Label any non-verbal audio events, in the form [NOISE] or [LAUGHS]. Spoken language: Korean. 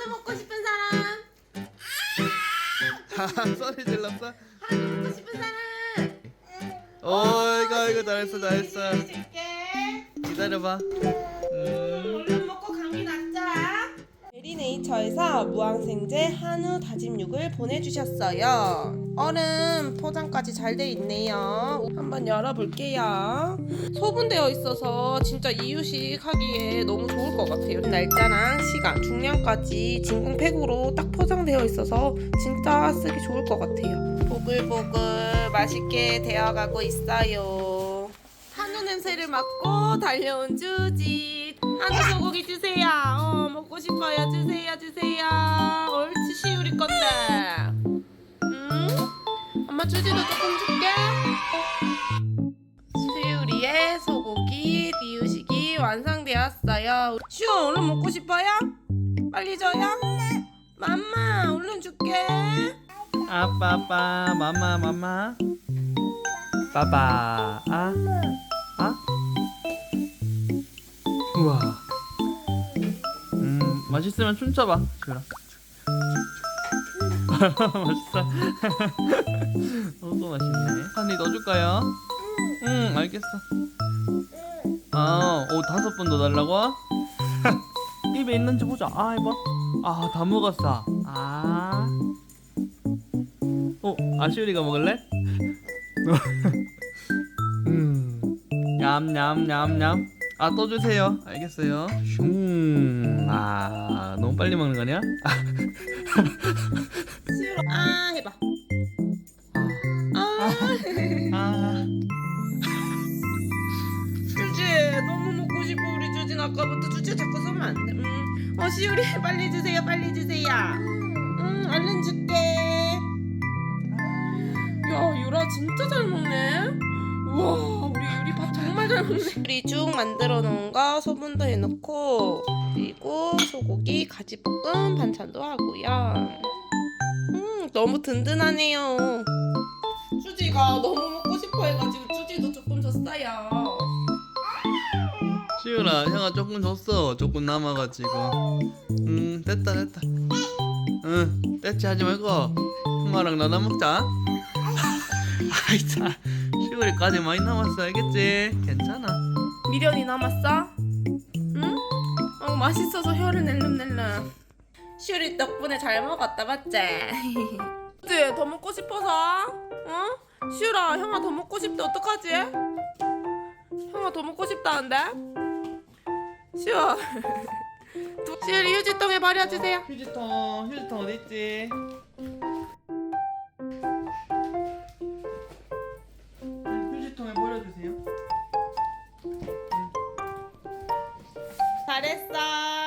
한우 먹고 싶은 사람. [LAUGHS] 소리 질렀어? 한우 먹고 싶은 사람. 어 이거 이거 잘했어 잘했어. 줄게. 기다려봐 메리네이처에서 무항생제 한우 다짐육을 보내주셨어요. 얼음 포장까지 잘 돼 있네요. 한번 열어볼게요. 소분되어 있어서 진짜 이유식 하기에 너무 좋을 것 같아요. 날짜랑 시간, 중량까지 진공팩으로 딱 포장되어 있어서 진짜 쓰기 좋을 것 같아요. 보글보글 맛있게 되어가고 있어요. 한우 냄새를 맡고 달려온 주지 한우 소고기 주세요. 어 먹고 싶어요. 주세요 주세요. 옳지 시우리 건데. 음 엄마 주지도 조금 줄게. 시우리의 소고기 비우식이 완성되었어요. 시우 얼른 먹고 싶어요? 빨리 줘요. 맘마 얼른 줄게. 아빠 아빠 맘마 맘마. 빠빠 아? 아? 맛있으면 춤춰봐 주라 [LAUGHS] 맛있어 [LAUGHS] 너무 맛있네 한입 넣어줄까요? 응 알겠어 아오 다섯 번 더 달라고? [LAUGHS] 입에 있는지 보자 아 해봐 아다 먹었어 아 어, 아쉬우리가 먹을래? 음, 냠냠냠냠. 아, 또 주세요. 알겠어요. 슝. 아, 빨리 먹는 거냐? 시우라 아 해봐. 아. 아, 주지 너무 먹고 싶어. 우리 주진 아까부터 주지 자꾸 쏘면 안 돼. 음. 어 시우리 빨리 주세요 빨리 주세요. 음 얼른 줄게. 야 유라 진짜 잘 먹네. 우와 우리 유리 밥 정말 잘 먹네. 우리 죽 만들어 놓은 거 소분도 해놓고 그리고 소고기 가지볶음 반찬도 하고요 음 너무 든든하네요 주지가 너무 먹고 싶어 해가지고 주지도 조금 줬어요 시우라, 형아 조금 줬어. 조금 남아가지고. 음, 됐다, 됐다. 응, 떼치 하지 말고. 형아랑 나눠 먹자. 아이, 참. 시우리까지 많이 남았어. 알겠지? 괜찮아. 미련이 남았어? 응? 어 맛있어서 혀를 낼름낼름 시우리 덕분에 잘 먹었다 맞지? [LAUGHS] 그치? 더 먹고 싶어서? 어? 시우라 형아 더 먹고 싶대 어떡하지? 형아 더 먹고 싶다는데? 시우 [LAUGHS] 시우리 휴지통에 버려주세요 휴지통, 휴지통 어디 있지? 잘했어